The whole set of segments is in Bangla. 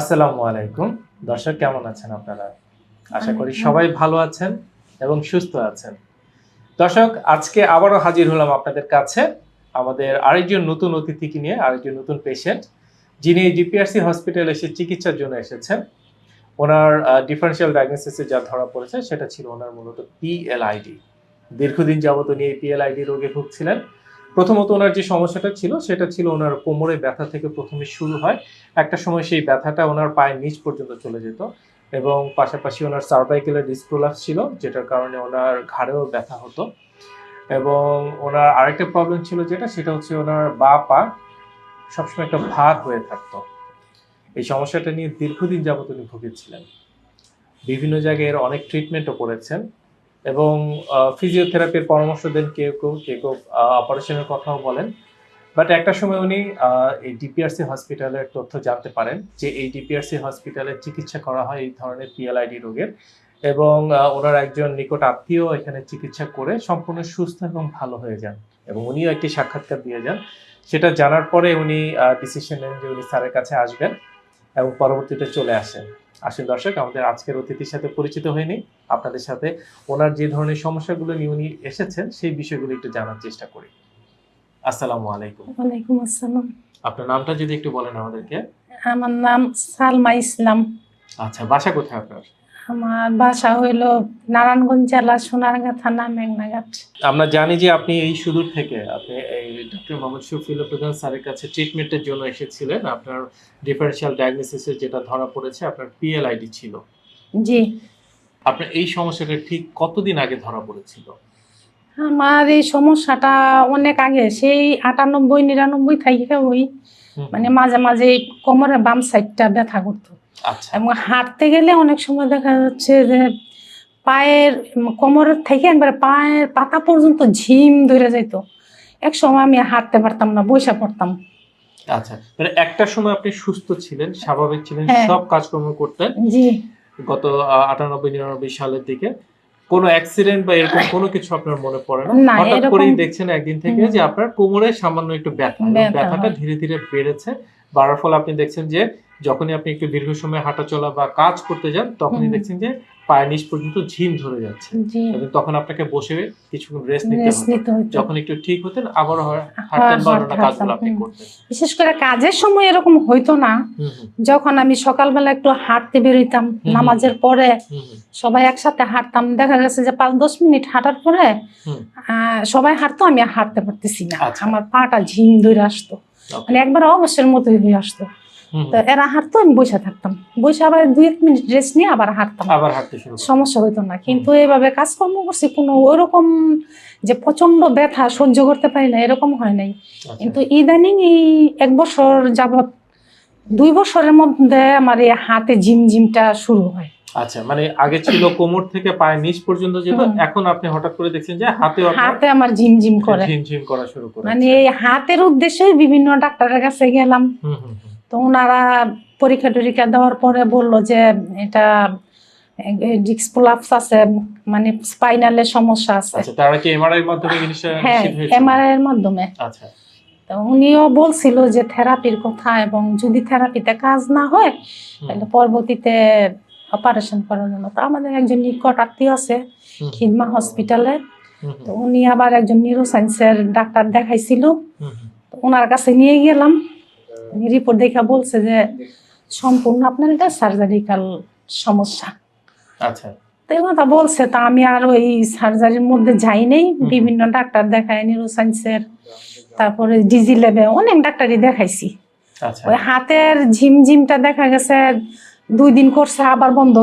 আসসালামু আলাইকুম। দর্শক কেমন আছেন আপনারা? আশা করি সবাই ভালো আছেন এবং সুস্থ আছেন। দর্শক আজকে আবারও হাজির হলাম আপনাদের কাছে আমাদের আরেকজন নতুন অতিথিকে নিয়ে আরেকজন নতুন পেশেন্ট যিনি ডিপিআরসি হসপিটালে এসে চিকিৎসার জন্য এসেছেন। ওনার ডিফারেন্সিয়াল ডায়াগনোসিসে যা ধরা পড়েছে সেটা ছিল ওনার মূলত পিএলআইডি দীর্ঘদিন যাবত উনি এই পিএলআইডি রোগে ভুগছিলেন। প্রথমত ওনার যে সমস্যাটা ছিল, সেটা ছিল ওনার কোমরে ব্যথা থেকে প্রথমে শুরু হয়। একটা সময় সেই ব্যথাটা ওনার পায়ের নিচ পর্যন্ত চলে যেত এবং পাশাপাশি ওনার সার্ভাইকেলের ডিসপ্রোলাপস ছিল, যেটার কারণে ওনার ঘাড়েও ব্যথা হতো। এবং ওনার আরেকটা প্রবলেম ছিল যেটা, সেটা হচ্ছে ওনার বা পা সবসময় একটা ভার হয়ে থাকতো। এই সমস্যাটা নিয়ে দীর্ঘদিন যাবত উনি ভুগেছিলেন। বিভিন্ন জায়গায় এর অনেক ট্রিটমেন্টও করেছেন। এবং ফিজিওথেরাপির পরামর্শ দেন কেউ কেউ কেউ কেউ অপারেশনের কথাও বলেন। বাট একটা সময় উনি এই ডিপিআরসি হসপিটালের তথ্য জানতে পারেন যে এই ডিপিআরসি হসপিটালে চিকিৎসা করা হয় এই ধরনের পিএলআইডি রোগের এবং ওনার একজন নিকট আত্মীয় এখানে চিকিৎসা করে সম্পূর্ণ সুস্থ এবং ভালো হয়ে যান এবং উনিও একটি সাক্ষাৎকার দিয়ে যান। সেটা জানার পরে উনি ডিসিশন নেন যে উনি স্যারের কাছে আসবেন। এবং পরবর্তীতে চলে আসেন আসেন দর্শক আমাদের আজকের অতিথির সাথে পরিচিত হয়নি আপনাদের সাথে ওনার যে ধরনের সমস্যাগুলো নিয়ে উনি এসেছেন সেই বিষয়গুলো একটু জানার চেষ্টা করি। আসসালামু আলাইকুম। ওয়ালাইকুম আসসালাম। আপনার নামটা যদি একটু বলেন আমাদেরকে। আমার নাম সালমা ইসলাম। আচ্ছা বাসা কোথায় আপনার? আমার বাসা হইল নারায়ণগঞ্জ জেলা সোনারগাঁ থানা মেঘনাঘাট আমরা জানি যে আপনি এই সুদূর থেকে আপনি এই ডক্টর মোহাম্মদ শফিউল প্রধান স্যারের কাছে ট্রিটমেন্টের জন্য এসেছিলেন। আপনার ডিফারেন্সিয়াল ডায়াগনোসিসের যেটা ধরা পড়েছে আপনার পিএলআইডি ছিল। জি। আপনার এই সমস্যাটা ঠিক কতদিন আগে ধরা পড়েছিল? আমার এই সমস্যাটা অনেক আগে সেই আটানব্বই নিরানব্বই থেকে ওই মানে মাঝে মাঝে কোমরের বাম সাইডটা ব্যথা করতো। এবং হাঁটতে গেলে অনেক সময় দেখা যাচ্ছে যে পায়ের কোমরের থেকে একবারে পায়ের পাতা পর্যন্ত ঝিম ধরে যেত। এক সময় আমি হাঁটতে পারতাম না বসে পড়তাম। আচ্ছা মানে একটা সময় আপনি সুস্থ ছিলেন স্বাভাবিক ছিলেন হ্যাঁ। সব কাজকর্ম করতেন। জি। গত আটানব্বই নিরানব্বই সালের দিকে কোনো অ্যাক্সিডেন্ট বা এরকম কোনো কিছু আপনার মনে পড়ে না? হঠাৎ করেই দেখছেন একদিন থেকে যে আপনার কোমরে সামান্য একটু ব্যথা ব্যথাটা ধীরে ধীরে বেড়েছে। বাড়ার ফলে আপনি দেখছেন যে যখনই আপনি একটু দীর্ঘ সময় হাঁটা চলা বা কাজ করতে যান তখনই দেখছেন যে পায়ের নিচ পর্যন্ত ঝিম ধরে যাচ্ছে। এবং তখন আপনাকে বসে কিছুক্ষণ রেস্ট নিতে হতো যখন একটু ঠিক হতেন আবার হাঁটতেন বা হাঁটতাম, কাজগুলো আপনি করতেন। বিশেষ করে কাজের সময় এরকম হইতো না। যখন আমি সকালবেলা একটু হাঁটতে বেরোইতাম। নামাজের পরে সবাই একসাথে হাঁটতাম। দেখা গেছে যে পাঁচ দশ মিনিট হাঁটার পরে আহ, সবাই হাঁটতো আমি হাঁটতে পারতেছি না। আচ্ছা। আমার পাটা ঝিম ধরে আসতো। মানে একবার অবশ্যের মতোই হয়ে আসতো। তো এরা হাঁটতো আমি বসে থাকতাম। বসে আবার দুই এক মিনিট রেস্ট নিয়ে আবার হাঁটতাম। আবার হাঁটতে শুরু সমস্যা হইতো না। কিন্তু এইভাবে কাজকর্ম করছি কোনো ওরকম যে প্রচণ্ড ব্যথা সহ্য করতে পারি না এরকম হয় নাই। আচ্ছা। কিন্তু ইদানিং এই এক বছর যাবৎ দুই বছরের মধ্যে আমার এই হাতে ঝিমটা শুরু হয়। আচ্ছা মানে আগে ছিল কোমর থেকে পায়ের নিচ পর্যন্ত যেত এখন আপনি হঠাৎ করে দেখছেন যে হাতে হাতে আমার ঝিম ঝিম করে। ঝিমঝিম করা শুরু করে মানে এই হাতের উদ্দেশ্যে বিভিন্ন ডাক্তারের কাছে গেলাম। হুম হুম। তো ওনারা পরীক্ষা টরীক্ষা দেওয়ার পরে বলল যে এটা ডিক্স প্রলাপস আছে মানে স্পাইনালের সমস্যা আছে। আচ্ছা তারা কি এমআরআই এর মাধ্যমে জিনিসটা হ্যাঁ নিশ্চিত হয়েছে এমআরআই এর মাধ্যমে। আচ্ছা। তো উনিও বলছিল যে থেরাপির কথা এবং যদি থেরাপিতে কাজ না হয় তাহলে পরবর্তীতে অপারেশন করার জন্য। তো আমাদের একজন নিকট আত্মীয় আছে খিদমা হসপিটালে। তো উনি আবার একজন নিউরোসায়েন্সের ডাক্তার দেখাইছিল। ওনার কাছে নিয়ে গেলাম। রিপোর্ট দেখা বলছে যে সম্পূর্ণ আপনার এটা সার্জারিক্যাল সমস্যা। আচ্ছা। তো এই কথা বলছে তা আমি আর ওই সার্জারির মধ্যে যাই নাই। বিভিন্ন ডাক্তার দেখাই নিউরোসায়েন্সের তারপরে ডিজি ল্যাবে অনেক ডাক্তারই দেখাইছি। আচ্ছা। ওই হাতের ঝিমঝিমটা দেখা গেছে দুই দিন করছে আবার বন্ধ।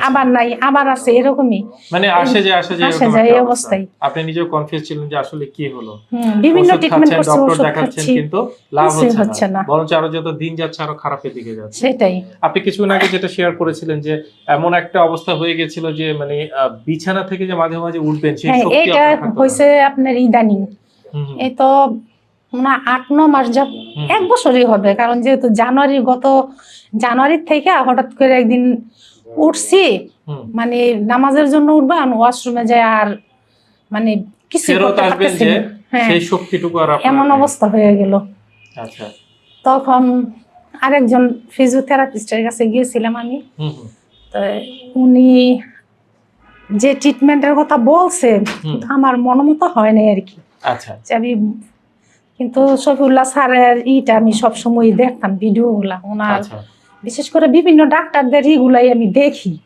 আবার নাই আবার আছে এরকমই। মানে আসে যে আসে যে আসে যায়, এই অবস্থা। অবস্থায়। আপনি নিজেও কনফিউজ ছিলেন যে আসলে কি হলো। বিভিন্ন ট্রিটমেন্ট করছে ডক্টর দেখাচ্ছেন কিন্তু লাভ হচ্ছে না। বরঞ্চ আরও যত দিন যাচ্ছে আরও খারাপের দিকে যাচ্ছে। সেটাই। আপনি কিছুদিন আগে যেটা শেয়ার করেছিলেন যে এমন একটা অবস্থা হয়ে গেছিল যে মানে বিছানা থেকে যে মাঝে মাঝে উঠবেন সেই হ্যাঁ শক্তি না। হয়েছে আপনার ইদানিং। এই তো না আট ন মাস হুম, এক বছরই হবে কারণ যেহেতু জানুয়ারি গত জানুয়ারির থেকে হঠাৎ করে একদিন উঠছি মানে নামাজের জন্য উঠবো ওয়াশরুমে যায় আর মানে কিছু হ্যাঁ। সেই শক্তিটুকু আর এমন অবস্থা হয়ে গেল। আচ্ছা। তখন আরেকজন ফিজিওথেরাপিস্টের কাছে গিয়েছিলাম আমি। তো উনি যে ট্রিটমেন্টের কথা বলছে। আমার মনোমতো হয় নাই আর কি। আচ্ছা। আমি কিন্তু শফিউল্লাহ স্যারের ইটা আমি সবসময় দেখতাম ভিডিওগুলা ওনার আচ্ছা। বিশেষ করে বিভিন্ন ডাক্তারদের ইগুলাই আমি দেখি।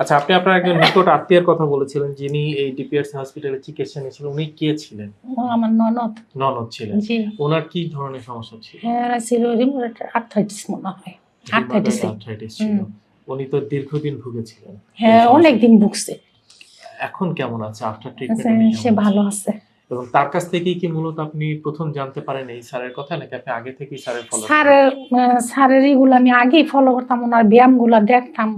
আচ্ছা আপনি আপনার একজন নিকট আত্মীয়ের কথা বলেছিলেন যিনি এই ডিপিআরস হসপিটালে চিকিৎসা নিয়েছিলেন উনি কে ছিলেন? আমার ননদ। ননদ ছিলেন। জি। ওনার কি ধরনের সমস্যা ছিল? হ্যাঁ ছিল আর্থাইটিস মনে হয়। এ। আর্থ্রাইটিস ছিল। উনি তো দীর্ঘদিন ভুগেছিলেন। হ্যাঁ অনেক দিন ভুগছে। এখন কেমন আছে? আফটার ট্রিটমেন্ট সে ভালো আছে। এবং তার কাছ থেকেই কি মূলত আপনি প্রথম জানতে পারেন এই স্যারের কথা নাকি আপনি আগে থেকেই স্যারের ফলো স্যারের স্যারের ইগুলো আমি আগেই ফলো করতাম ওনার ব্যায়ামগুলো দেখতাম।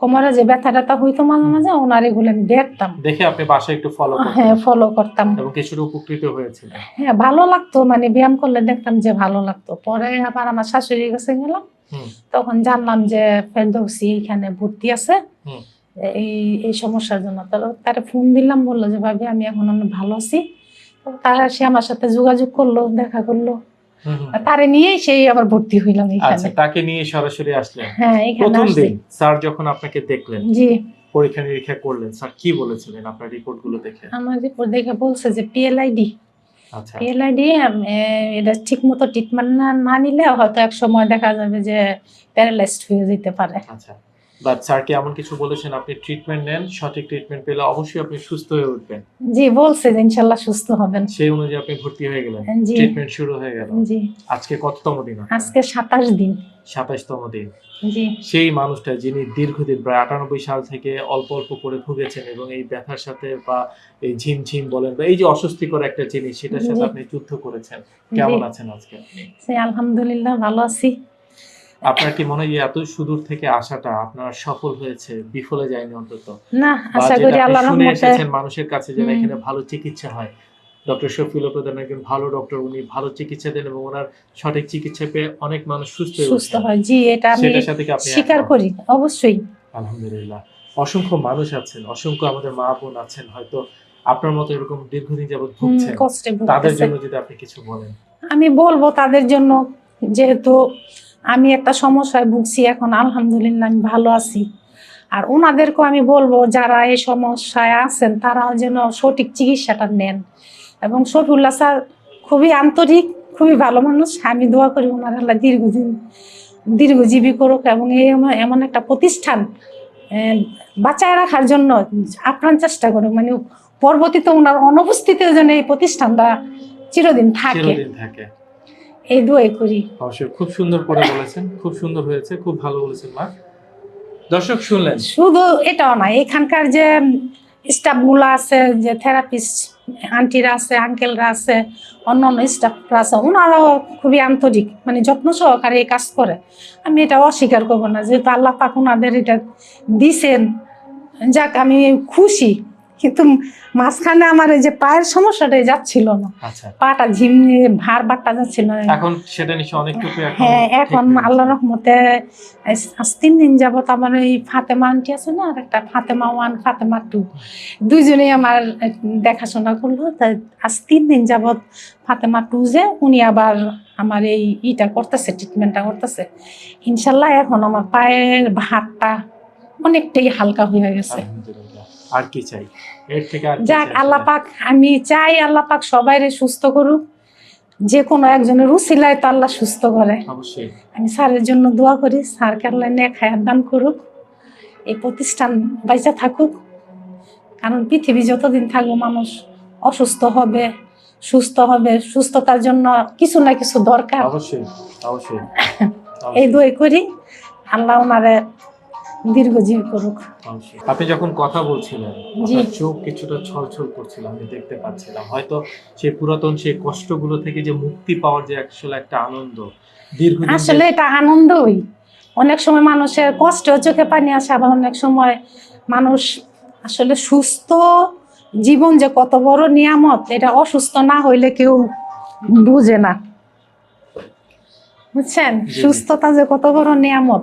কোমরে যে ব্যথা ট্যাথা হইতো মাঝে মাঝে ওনার এগুলো আমি দেখতাম। দেখে আপনি বাসায় একটু ফলো হ্যাঁ ফলো করতাম। এবং কিছুটা উপকৃত হয়েছিলেন। হ্যাঁ ভালো লাগতো মানে ব্যায়াম করলে দেখতাম যে ভালো লাগতো। পরে আবার আমার শাশুড়ির কাছে গেলাম তখন জানলাম যে ফেরদৌসি এখানে ভর্তি আছে। হুম। এই এই সমস্যার জন্য। তারে ফোন দিলাম বলল যে ভাবি আমি এখন অনেক ভালো আছি। তারা সে আমার সাথে যোগাযোগ করল দেখা করল। তারে নিয়েই সেই আবার ভর্তি হইলাম আচ্ছা এখানে তাকে নিয়ে সরাসরি আসলেন। হ্যাঁ এখানে প্রথম দিন স্যার যখন আপনাকে দেখলেন জি। পরীক্ষা নিরীক্ষা করলেন স্যার কি বলেছিলেন আপনার রিপোর্টগুলো দেখে? আমার রিপোর্ট দেখে বলছে যে পিএলআইডি আচ্ছা। পিএলআইডি এটা ঠিক মতো ট্রিটমেন্ট না না নিলে হয়তো এক সময় দেখা যাবে যে প্যারালাইজড হয়ে যেতে পারে। আচ্ছা। বাট স্যার কি এমন কিছু বলেছেন? আপনি ট্রিটমেন্ট নেন সঠিক ট্রিটমেন্ট পেলে অবশ্যই আপনি সুস্থ হয়ে উঠবেন। জি সুস্থ হবেন। সেই অনুযায়ী আপনি ভর্তি হয়ে গেলেন। ট্রিটমেন্ট শুরু হয়ে গেল। জি। আজকে কততম দিন আজকে সাতাশ দিন। সাতাশতম দিন। জি। সেই মানুষটা যিনি দীর্ঘদিন প্রায় আটানব্বই সাল থেকে অল্প অল্প করে ভুগেছেন এবং এই ব্যথার সাথে বা এই ঝিমঝিম বলেন বা এই যে অস্বস্তিকর একটা জিনিস সেটার সাথে আপনি যুদ্ধ করেছেন। কেমন আছেন আজকে? আলহামদুলিল্লাহ ভালো আছি। আপনার কি মনে হয় এত সুদূর থেকে আসাটা আপনার সফল হয়েছে বিফলে যায়নি অন্তত? না আশা করি আপনি আল্লাহ রহমতে এসেছেন মানুষের কাছে যেন এখানে ভালো চিকিৎসা হয়। ডক্টর শফিউল প্রধান একজন ভালো ডক্টর উনি ভালো চিকিৎসা দেন এবং ওনার সঠিক চিকিৎসা পেয়ে অনেক মানুষ সুস্থ হয়ে সুস্থ হয়। জি এটা আমি স্বীকার করি অবশ্যই। আলহামদুলিল্লাহ। অসংখ্য মানুষ আছেন অসংখ্য আমাদের মা বোন আছেন হয়তো আপনার মতো এরকম দীর্ঘদিন হুম, ভুগছেন। তাদের জন্য যদি আপনি কিছু বলেন। আমি বলব তাদের জন্য যেহেতু আমি একটা সমস্যায় ভুগছি এখন, আলহামদুলিল্লাহ আমি ভালো আছি। আর ওনাদেরকেও আমি বলব, যারা এই সমস্যায় আছেন, তারাও যেন সঠিক চিকিৎসাটা নেন। এবং শফিউল্লাহ স্যার খুবই আন্তরিক, খুবই ভালো মানুষ। আমি দোয়া করি ওনার আল্লাহ দীর্ঘদিন, দীর্ঘজীবী করুক এবং এই এমন- একটা প্রতিষ্ঠান বাঁচায় রাখার জন্য আপ্রাণ চেষ্টা করুক। মানে পরবর্তীতে ওনার অনুপস্থিতির জন্য এই প্রতিষ্ঠানটা চিরদিন থাকে। এই দোয়াই করি। অবশ্যই খুব সুন্দর করে বলেছেন খুব সুন্দর হয়েছে খুব ভালো বলেছেন মা। দর্শক শুনলেন। শুধু এটাও না এখানকার যে স্টাফগুলো আছে যে থেরাপিস্ট আন্টিরা আছে আঙ্কেলরা আছে অন্য অন্য স্টাফরা আছে ওনারাও খুবই আন্তরিক মানে যত্ন সহকারে এই কাজ করে। আমি এটা অস্বীকার করব না যেহেতু আল্লাহ পাক ওনাদের এটা দিছেন। যাক আমি খুশি। কিন্তু মাঝখানে আমার এই যে পায়ের সমস্যাটা যাচ্ছিল না। আচ্ছা। পাটা ঝিমে ভার বাট্টা যাচ্ছিল। না এখন সেটা নিশ্চয় অনেকটুকু হ্যাঁ এখন। আল্লাহ রহমতে আজ- তিন দিন যাবত আমার এই ফাতেমা আন্টি আছে না আর একটা ফাতেমা ওয়ান ফাতেমা টু। দুইজনেই আমার দেখাশোনা করল। তাই আজ তিন দিন যাবত ফাতেমা টু যে উনি আবার আমার এই ইটা করতেছে ট্রিটমেন্টটা করতেছে। ইনশাল্লাহ এখন আমার পায়ের ভাতটা অনেকটাই হালকা হয়ে গেছে। আর কি চাই? এর থেকে আর যাক আল্লাহ পাক আমি চাই আল্লাহ পাক সবাইরে সুস্থ করুক। যে কোনো একজনের উসিলায় তো আল্লাহ সুস্থ করে। অবশ্যই। আমি স্যারের জন্য দোয়া করি স্যারকে আল্লাহ নেক হায়াত দান করুক। এই প্রতিষ্ঠান বাইচা থাকুক। কারণ পৃথিবী যতদিন থাকব মানুষ অসুস্থ হবে সুস্থ হবে সুস্থতার জন্য কিছু না কিছু দরকার। অবশ্যই অবশ্যই। এই দোয়াই করি আল্লাহ ওনারে দীর্ঘজীবী করুক। আপনি যখন কথা বলছিলেন চোখ কিছুটা ছলছল করছিল আমি দেখতে পাচ্ছিলাম। হয়তো সেই পুরাতন সেই কষ্টগুলো থেকে যে মুক্তি পাওয়ার যে আসলে একটা আনন্দ দীর্ঘদিন যে- আসলে এটা আনন্দই। অনেক সময় মানুষের কষ্ট চোখে পানি আসে আবার অনেক সময় মানুষ আসলে সুস্থ জীবন যে কত বড় নিয়ামত এটা অসুস্থ না হইলে কেউ বুঝে না। বুঝছেন। সুস্থতা যে কত বড় নিয়ামত।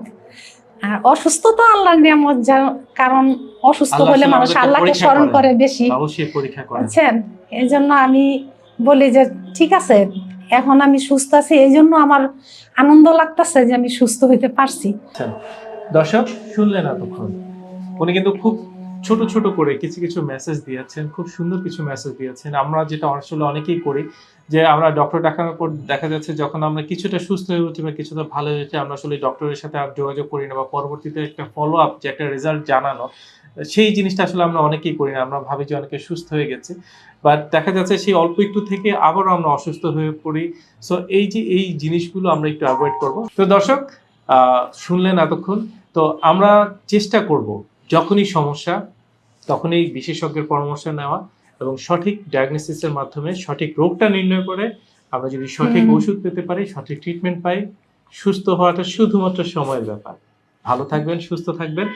আর অসুস্থ তো আল্লাহর নিয়ামত কারণ অসুস্থ হলে মানুষ আল্লাহকে স্মরণ করে। বেশি। পরীক্ষা বুঝছেন? এই জন্য আমি বলি যে ঠিক আছে এখন আমি সুস্থ আছি এই জন্য আমার আনন্দ লাগতেছে যে আমি সুস্থ হইতে পারছি। দর্শক শুনলেন এতক্ষণ। উনি কিন্তু খুব ছোট ছোট করে কিছু কিছু মেসেজ দিয়েছেন, খুব সুন্দর কিছু মেসেজ দিয়েছেন। আমরা যেটা আসলে অনেকেই করি যে আমরা ডক্টর দেখানোর পর দেখা যাচ্ছে যখন আমরা কিছুটা সুস্থ হয়ে উঠি বা কিছুটা ভালো হয়ে উঠি, আমরা আসলে ডক্টরের সাথে আর যোগাযোগ করি না বা পরবর্তীতে একটা ফলো আপ যে একটা রেজাল্ট জানানো, সেই জিনিসটা আসলে আমরা অনেকেই করি না। আমরা ভাবি যে অনেকে সুস্থ হয়ে গেছে। বাট দেখা যাচ্ছে সেই অল্প একটু থেকে আবারও আমরা অসুস্থ হয়ে পড়ি। সো এই যে এই জিনিসগুলো আমরা একটু অ্যাভয়েড করব। তো দর্শক শুনলেন এতক্ষণ। তো আমরা চেষ্টা করব যখনই সমস্যা তখনই বিশেষজ্ঞের পরামর্শ নেওয়া এবং সঠিক ডায়াগনোসিসের মাধ্যমে সঠিক রোগটা নির্ণয় করে আমরা যদি সঠিক ওষুধ পেতে পারি সঠিক ট্রিটমেন্ট পাই সুস্থ হওয়াটা শুধুমাত্র সময়ের ব্যাপার। ভালো থাকবেন সুস্থ থাকবেন।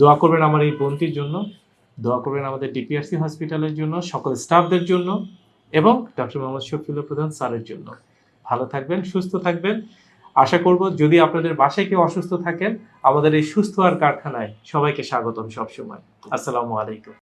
দোয়া করবেন আমার এই বোনটির জন্য দোয়া করবেন আমাদের ডিপিআরসি হসপিটালের জন্য সকল স্টাফদের জন্য এবং ডক্টর মোহাম্মদ শফিউল্লাহ প্রধান স্যারের জন্য। ভালো থাকবেন সুস্থ থাকবেন। আশা করব যদি আপনাদের বাসায় কেউ অসুস্থ থাকেন, আমাদের এই সুস্থ আর কারখানায় সবাইকে স্বাগতম সবসময়। আসসালামু আলাইকুম।